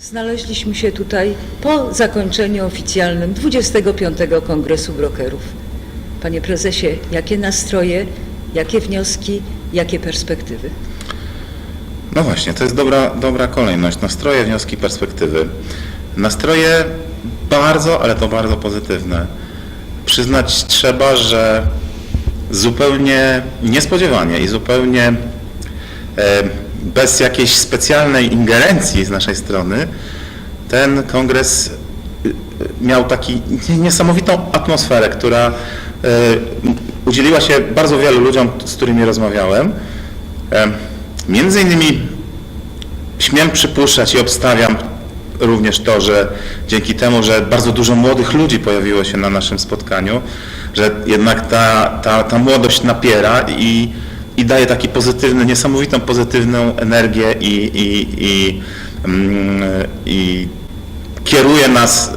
Znaleźliśmy się tutaj po zakończeniu oficjalnym 25. Kongresu Brokerów. Panie prezesie, jakie nastroje, jakie wnioski, jakie perspektywy? No właśnie, to jest dobra, dobra kolejność. Nastroje, wnioski, perspektywy. Nastroje bardzo, ale to bardzo pozytywne. Przyznać trzeba, że zupełnie niespodziewanie i zupełnie e, bez jakiejś specjalnej ingerencji z naszej strony ten kongres y, y, miał taki niesamowitą atmosferę, która e, udzieliła się bardzo wielu ludziom, z którymi rozmawiałem. Między innymi śmiem przypuszczać i obstawiam również to, że dzięki temu, że bardzo dużo młodych ludzi pojawiło się na naszym spotkaniu, że jednak ta, ta, ta młodość napiera i, i daje taki pozytywny, niesamowitą pozytywną energię i, i, i, mm, i kieruje nas,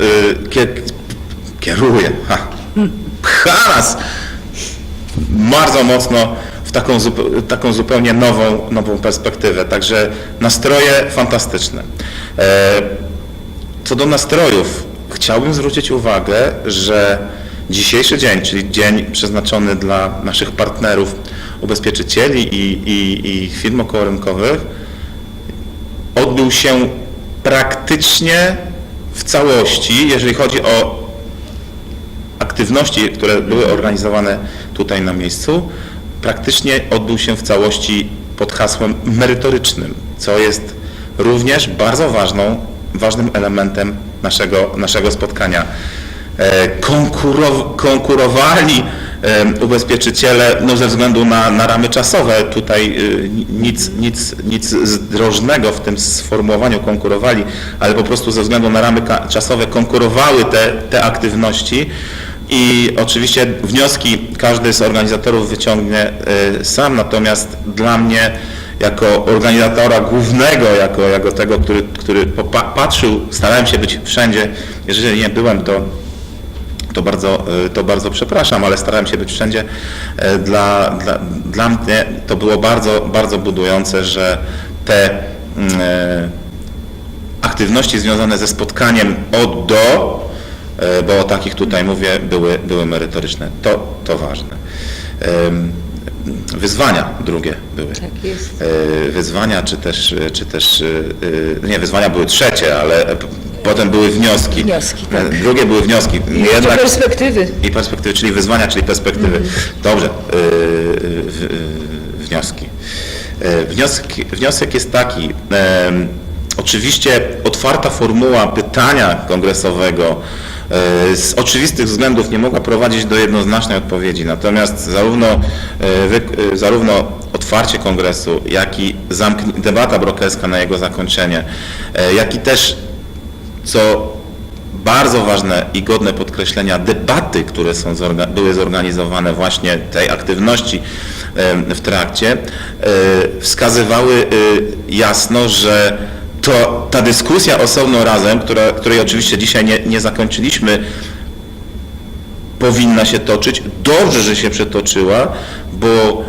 y, kie, kieruje, ha, pcha nas bardzo mocno w taką, taką zupełnie nową, nową perspektywę. Także nastroje fantastyczne. E, Co do nastrojów, chciałbym zwrócić uwagę, że dzisiejszy dzień, czyli dzień przeznaczony dla naszych partnerów, ubezpieczycieli i, i, i firm okołorynkowych, odbył się praktycznie w całości, jeżeli chodzi o aktywności, które były organizowane tutaj na miejscu, praktycznie odbył się w całości pod hasłem merytorycznym, co jest również bardzo ważną, ważnym elementem naszego, naszego spotkania. E, Konkuro, konkurowali ubezpieczyciele no, ze względu na, na ramy czasowe. Tutaj y, nic, nic, nic zdrożnego w tym sformułowaniu konkurowali, ale po prostu ze względu na ramy czasowe konkurowały te, te aktywności. I oczywiście wnioski każdy z organizatorów wyciągnie y, sam, natomiast dla mnie jako organizatora głównego, jako, jako tego, który, który popa- patrzył, starałem się być wszędzie, jeżeli nie byłem, to to bardzo, y, to bardzo przepraszam, ale starałem się być wszędzie. E, Dla, dla, dla mnie to było bardzo, bardzo budujące, że te mm, e, aktywności związane ze spotkaniem od do, e, bo o takich tutaj mówię, były, były merytoryczne. To, to ważne. Wyzwania drugie były. Tak jest. E, Wyzwania, czy też, czy też, e, nie, wyzwania były trzecie, ale potem były wnioski. Wnioski, tak. E, Drugie były wnioski. Jeszcze perspektywy. I perspektywy, czyli wyzwania, czyli perspektywy. Dobrze. y, y, w- y, wnioski. E, Wniosek, wniosek jest taki. Oczywiście otwarta formuła pytania kongresowego e, z oczywistych względów nie mogła prowadzić do jednoznacznej odpowiedzi. Natomiast zarówno, e, e, zarówno otwarcie kongresu, jak i debata brokerska na jego zakończenie, e, jak i też co bardzo ważne i godne podkreślenia, debaty, które są zorga- były zorganizowane właśnie tej aktywności w trakcie, e, wskazywały e, jasno, że to, ta dyskusja osobno razem, która, której oczywiście dzisiaj nie, nie zakończyliśmy, powinna się toczyć. Dobrze, że się przetoczyła, bo,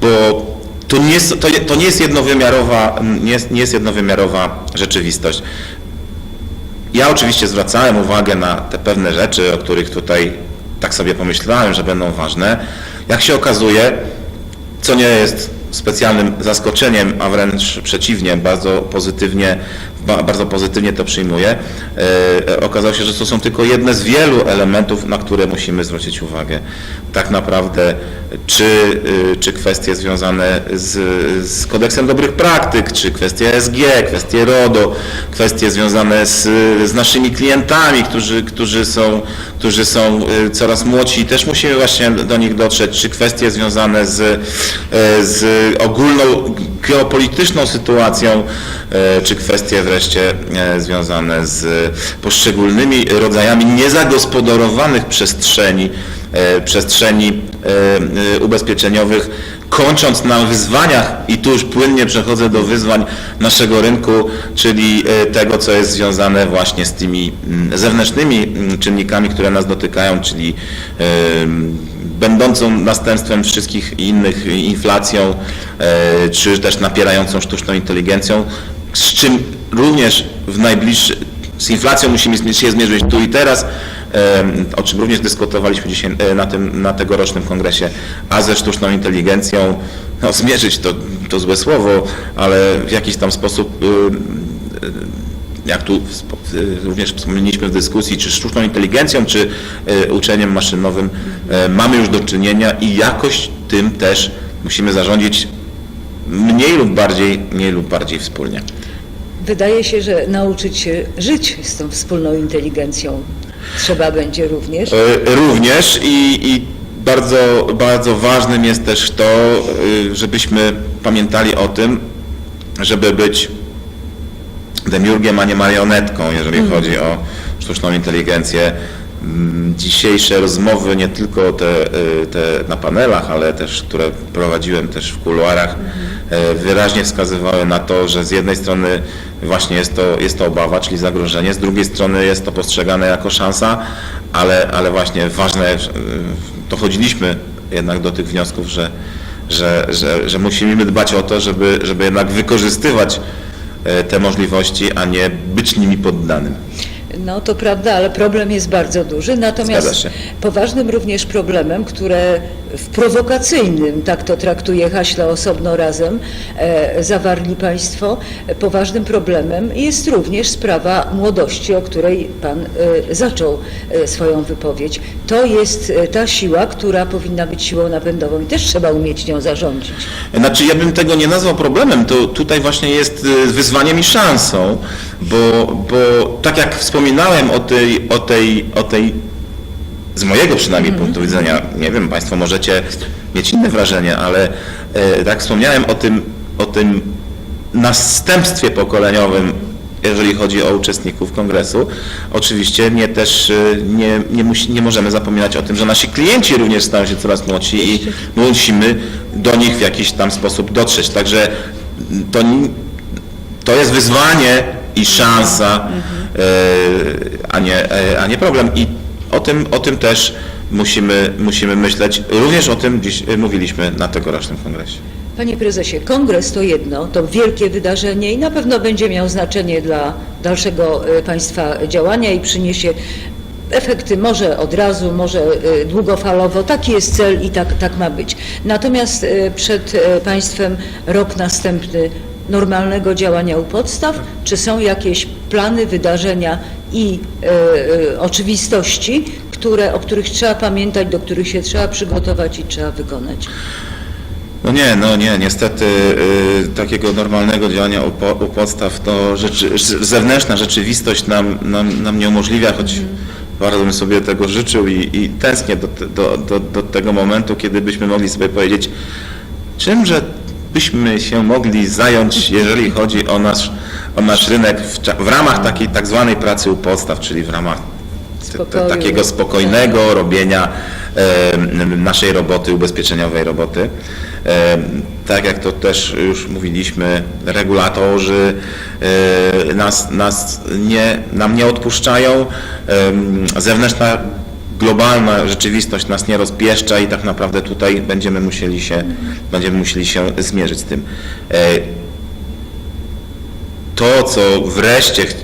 bo to, nie jest, to, to nie jest jednowymiarowa, nie jest, nie jest jednowymiarowa rzeczywistość. Ja oczywiście zwracałem uwagę na te pewne rzeczy, o których tutaj tak sobie pomyślałem, że będą ważne. Jak się okazuje, co nie jest specjalnym zaskoczeniem, a wręcz przeciwnie, bardzo pozytywnie, bardzo pozytywnie to przyjmuję. E, okazało się, że to są tylko jedne z wielu elementów, na które musimy zwrócić uwagę. Tak naprawdę, czy, y, czy kwestie związane z, z kodeksem dobrych praktyk, czy kwestie SG, kwestie RODO, kwestie związane z, z naszymi klientami, którzy, którzy, są, którzy są y, coraz młodsi, też musimy właśnie do nich dotrzeć, czy kwestie związane z, y, z ogólną geopolityczną sytuacją, y, czy kwestie wreszcie y, związane z poszczególnymi rodzajami niezagospodarowanych przestrzeni, przestrzeni y, y, ubezpieczeniowych, kończąc na wyzwaniach. I tu już płynnie przechodzę do wyzwań naszego rynku, czyli e, tego, co jest związane właśnie z tymi mm, zewnętrznymi mm, czynnikami, które nas dotykają, czyli e, będącą następstwem wszystkich innych inflacją, e, czy też napierającą sztuczną inteligencją, z czym również w najbliższy, z inflacją musimy się zmierzyć tu i teraz, o czym również dyskutowaliśmy dzisiaj e, na, tym, na tegorocznym kongresie, a ze sztuczną inteligencją, no zmierzyć to, to złe słowo, ale w jakiś tam sposób, y, y, jak tu y, również wspomnieliśmy w dyskusji, czy sztuczną inteligencją, czy uczeniem maszynowym, e, mamy już do czynienia i jakoś tym też musimy zarządzić mniej lub bardziej, mniej lub bardziej wspólnie. Wydaje się, że nauczyć się żyć z tą wspólną inteligencją trzeba będzie również. E, Również i, i bardzo, bardzo ważnym jest też to, y, żebyśmy pamiętali o tym, żeby być demiurgiem, a nie marionetką, jeżeli chodzi o sztuczną inteligencję. Mm, Dzisiejsze rozmowy, nie tylko te, y, te na panelach, ale też, które prowadziłem też w kuluarach, e, wyraźnie wskazywały na to, że z jednej strony właśnie jest to, jest to obawa, czyli zagrożenie, z drugiej strony jest to postrzegane jako szansa, ale, ale właśnie ważne, y, dochodziliśmy jednak do tych wniosków, że, że, że, że musimy dbać o to, żeby, żeby jednak wykorzystywać te możliwości, a nie być nimi poddanym. No to prawda, ale problem jest bardzo duży. Natomiast poważnym również problemem, które w prowokacyjnym, tak to traktuje Haśla osobno razem, e, zawarli Państwo, e, poważnym problemem jest również sprawa młodości, o której Pan e, zaczął e, swoją wypowiedź. To jest e, ta siła, która powinna być siłą napędową i też trzeba umieć nią zarządzić. Znaczy ja bym tego nie nazwał problemem, to tutaj właśnie jest y, wyzwaniem i szansą, bo, bo tak jak wspominałem o tej, o tej, o tej z mojego przynajmniej punktu widzenia, nie wiem, Państwo możecie mieć inne wrażenie, ale e, tak wspomniałem o tym, o tym następstwie pokoleniowym, jeżeli chodzi o uczestników kongresu. Oczywiście nie też e, nie, nie, musi, nie możemy zapominać o tym, że nasi klienci również stają się coraz młodsi i musimy do nich w jakiś tam sposób dotrzeć. Także to, to jest wyzwanie i szansa, e, a nie, e, a nie problem. I o tym, o tym też musimy, musimy myśleć. Również o tym dziś e, mówiliśmy na tegorocznym kongresie. Panie prezesie, kongres to jedno, to wielkie wydarzenie i na pewno będzie miał znaczenie dla dalszego e, państwa działania i przyniesie efekty może od razu, może e, długofalowo. Taki jest cel i tak, tak ma być. Natomiast e, przed e, państwem rok następny normalnego działania u podstaw, czy są jakieś plany, wydarzenia i e, e, oczywistości, które, o których trzeba pamiętać, do których się trzeba przygotować i trzeba wykonać? No nie, no nie, niestety y, takiego normalnego działania u, po, u podstaw to rzeczy, zewnętrzna rzeczywistość nam, nam, nam nie umożliwia, choć bardzo bym sobie tego życzył i, i tęsknię do, do, do, do tego momentu, kiedy byśmy mogli sobie powiedzieć, czymże byśmy się mogli zająć, jeżeli chodzi o nasz, o nasz rynek w, w ramach takiej tak zwanej pracy u podstaw, czyli w ramach te- te- takiego spokojnego robienia e, naszej roboty, ubezpieczeniowej roboty. E, tak jak to też już mówiliśmy, regulatorzy e, nas, nas nie, nam nie odpuszczają. E, zewnętrzna globalna rzeczywistość nas nie rozpieszcza i tak naprawdę tutaj będziemy musieli się, będziemy musieli się zmierzyć z tym. E, to, co wreszcie ch-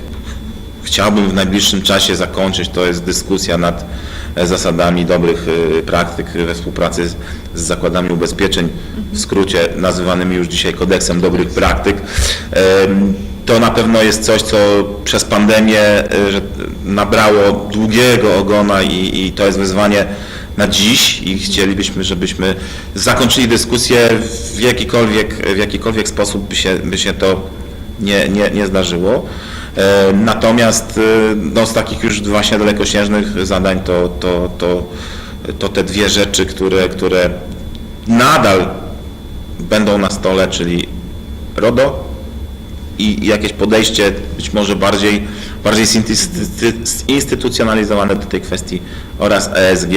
chciałbym w najbliższym czasie zakończyć, to jest dyskusja nad zasadami dobrych e, praktyk we współpracy z, zakładami ubezpieczeń, w skrócie nazywanymi już dzisiaj kodeksem dobrych praktyk. To na pewno jest coś, co przez pandemię że nabrało długiego ogona i, i to jest wyzwanie na dziś i chcielibyśmy, żebyśmy zakończyli dyskusję w jakikolwiek, w jakikolwiek sposób by się, by się to nie, nie, nie zdarzyło. E, Natomiast e, no, z takich już właśnie dalekosiężnych zadań to, to, to, to te dwie rzeczy, które, które nadal będą na stole, czyli RODO i jakieś podejście być może bardziej, bardziej zinstytucjonalizowane do tej kwestii oraz ESG,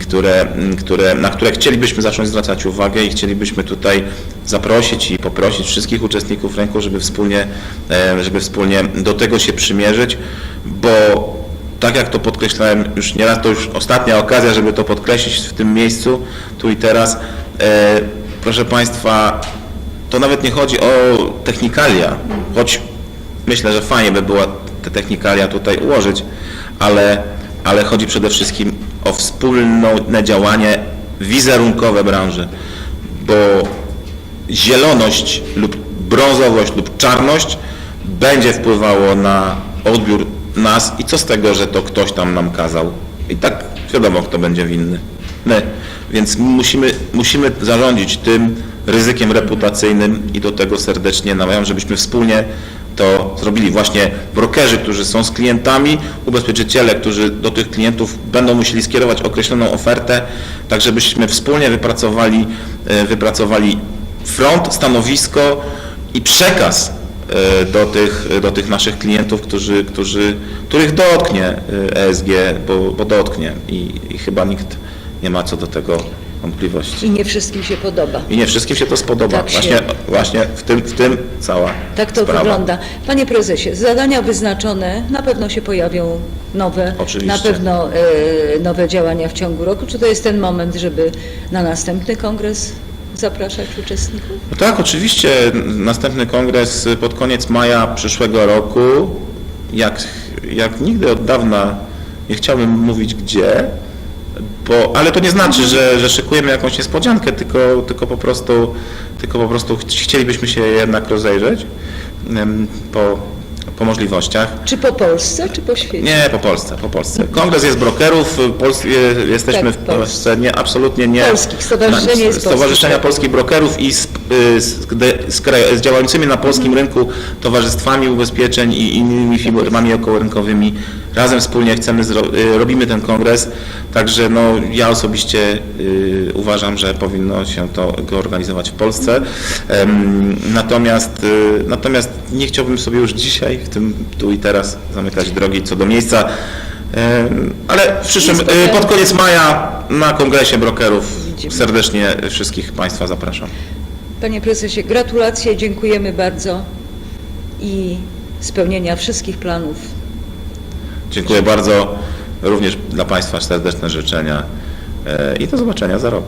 które, które, na które chcielibyśmy zacząć zwracać uwagę i chcielibyśmy tutaj zaprosić i poprosić wszystkich uczestników rynku, żeby wspólnie, e, żeby wspólnie do tego się przymierzyć, bo tak jak to podkreślałem już nieraz, to już ostatnia okazja, żeby to podkreślić w tym miejscu, tu i teraz. E, proszę Państwa, to nawet nie chodzi o technikalia, choć myślę, że fajnie by było te technikalia tutaj ułożyć, ale, ale chodzi przede wszystkim o wspólne działanie wizerunkowe branży, bo zieloność lub brązowość lub czarność będzie wpływało na odbiór nas i co z tego, że to ktoś tam nam kazał. I tak wiadomo, kto będzie winny. My. Więc musimy, musimy zarządzić tym ryzykiem reputacyjnym i do tego serdecznie namawiam, żebyśmy wspólnie to zrobili. Właśnie brokerzy, którzy są z klientami, ubezpieczyciele, którzy do tych klientów będą musieli skierować określoną ofertę, tak żebyśmy wspólnie wypracowali, e, wypracowali front, stanowisko i przekaz e, do tych, do tych naszych klientów, którzy, którzy, których dotknie e, ESG, bo, bo dotknie i, i chyba nikt nie ma co do tego wątpliwości. I nie wszystkim się podoba. I nie wszystkim się to spodoba. Tak się- Właśnie, właśnie w, tym, w tym cała Tak to sprawa. wygląda. Panie prezesie, zadania wyznaczone, na pewno się pojawią nowe, Oczywiście. na pewno e, nowe działania w ciągu roku. Czy to jest ten moment, żeby na następny kongres zapraszać uczestników? No tak, oczywiście. Następny kongres pod koniec maja przyszłego roku. Jak, jak nigdy od dawna nie chciałbym mówić gdzie, bo, ale to nie znaczy, że, że szykujemy jakąś niespodziankę, tylko, tylko, po prostu, tylko po prostu ch- chcielibyśmy się jednak rozejrzeć po, po możliwościach. Czy po Polsce, czy po świecie? Nie, po Polsce, po Polsce. Kongres jest brokerów, Pols- je- jesteśmy Tak, w Polsce. Nie, absolutnie nie. Polskich, Stowarzyszenie jest Stowarzyszenia polskich. Brokerów i z, y, z, z, kraj- z działającymi na polskim Mhm. rynku towarzystwami ubezpieczeń i innymi firmami okołorynkowymi. Razem wspólnie chcemy, y, robimy ten kongres, także no, ja osobiście y, uważam, że powinno się to go organizować w Polsce. Em, natomiast, y, natomiast nie chciałbym sobie już dzisiaj, w tym tu i teraz zamykać drogi co do miejsca. Ale w przyszłym, y, pod koniec maja na kongresie brokerów serdecznie wszystkich Państwa zapraszam. Panie prezesie, gratulacje, dziękujemy bardzo i spełnienia wszystkich planów. Dziękuję bardzo. Również dla Państwa serdeczne życzenia e, i do zobaczenia za rok.